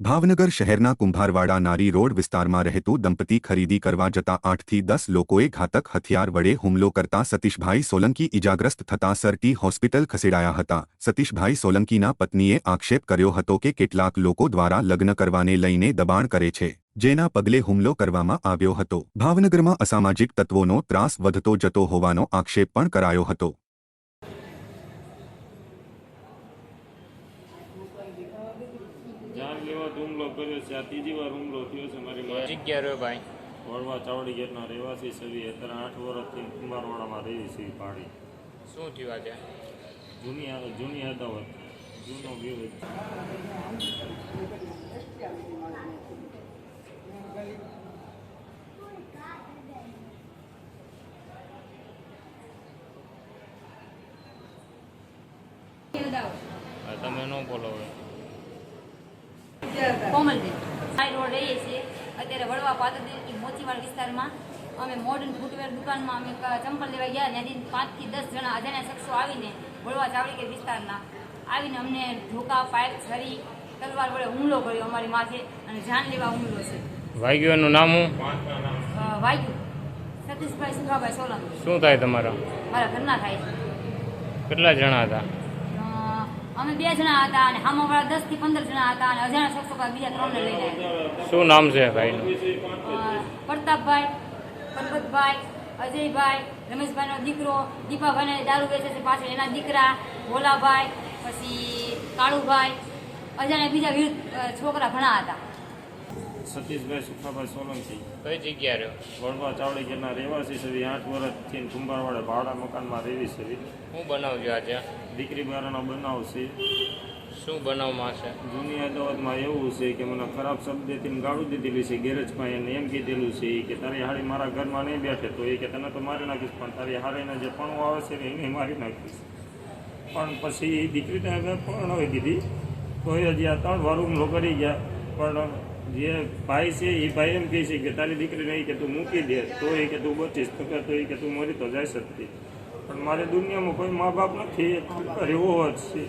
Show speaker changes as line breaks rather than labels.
ભાવનગર શહેરના કુંભારવાડા નારી રોડ વિસ્તારમાં રહેતું દંપતી ખરીદી કરવા જતા આઠથી દસ લોકોએ ઘાતક હથિયાર વડે હુમલો કરતા સતીશભાઈ સોલંકી ઇજાગ્રસ્ત થતા સરટી હોસ્પિટલ ખસેડાયા હતા. સતીશભાઈ સોલંકીના પત્નીએ આક્ષેપ કર્યો હતો કે કેટલાક લોકો દ્વારા લગ્ન કરવાને લઈને દબાણ કરે છે, જેના પગલે હુમલો કરવામાં આવ્યો હતો. ભાવનગરમાં અસામાજિક તત્વોનો ત્રાસ વધતો જતો હોવાનો આક્ષેપ પણ કરાયો હતો.
જાન લેવા હુમલો કર્યો છે આ ત્રીજી વાર હુમલો થયો છે મારી મારે
જગ્યા રહ્યો ભાઈ?
વડવા ચાવડી ગેટના રહેવાસી સવી અત્યારે આઠ વર્ષથી કુંભારવાડામાં રહી છે પાડી.
શું થયું આજે?
જૂની જૂની અદાવત. જૂનો વિરોધ
આ તમે ન બોલો હવે.
કોમલબેન હાઈ રોડ રહીએ છીએ. અત્યારે વડવા પાદરદેવથી મોચીવાડ વિસ્તારમાં અમે મોડર્ન ફૂટવેર દુકાનમાં અમે ચંપલ લેવા ગયા ત્યાંથી પાંચથી દસ જણા અજાણ્યા શખ્સો આવીને વડવા ચાવડીકે વિસ્તારના આવીને અમને ધોકા પાઇપ છરી તલવાર વડે હુમલો કર્યો અમારી માથે અને જાન લેવા હુમલો છે.
વાગ્યુનું નામ હું
વાગ્યું. સતીશભાઈ સુખાભાઈ સોલંકી.
શું થાય તમારા?
મારા ઘરના થાય
કેટલા જણા હતા?
અમે બે જણા હતા અને હામાવાળા દસથી પંદર જણા હતા અને અજાણા શખ્સો બીજા બીજા ત્રણને લઈને આવ્યા
શું નામ છે
ભાઈ પ્રતાપભાઈ પરબતભાઈ અજયભાઈ રમેશભાઈનો દીકરો દીપાભાઈને દારૂ વેચે છે પાછળ એના દીકરા ભોલાભાઈ પછી કાળુભાઈ અજાણ્યા બીજા વિરુદ્ધ છોકરા ઘણા હતા.
સતીશભાઈ સુખાભાઈ સોલંકી.
કઈ જગ્યા રહ્યો?
વડવા ચાવડી ગેટના રહેવાસી છે. આઠ વર્ષથી કુંભારવાડે ભાડા મકાનમાં રહેવી છે.
હું બનાવજો આજે?
દીકરી બારાનો બનાવ છે.
શું બનાવમાં છે?
જૂની અદાવતમાં એવું છે કે મને ખરાબ શબ્દથી ગાળું દીધેલી છે ગેરેજમાં એને એમ કીધેલું છે કે તારી હાડી મારા ઘરમાં નહીં બેઠે તો એ કે તને તો મારી નાખીશ પણ તારી હાડીના જે પણું આવે છે ને એને મારી નાખીશ. પણ પછી એ દીકરીને પણ આવી દીધી. તો એ હજી આ ત્રણ વાર હુમલો કરી ગયા. પણ જે ભાઈ છે એ ભાઈ એમ કહે છે કે તારી દીકરીને એ કે તું મૂકી દે, તો એ કે તું બચીશ, તો કે તો એ કે તું મરી તો જઈ શકતી. પણ મારે દુનિયામાં કોઈ મા બાપ નથી એક પરિવાર જ છે.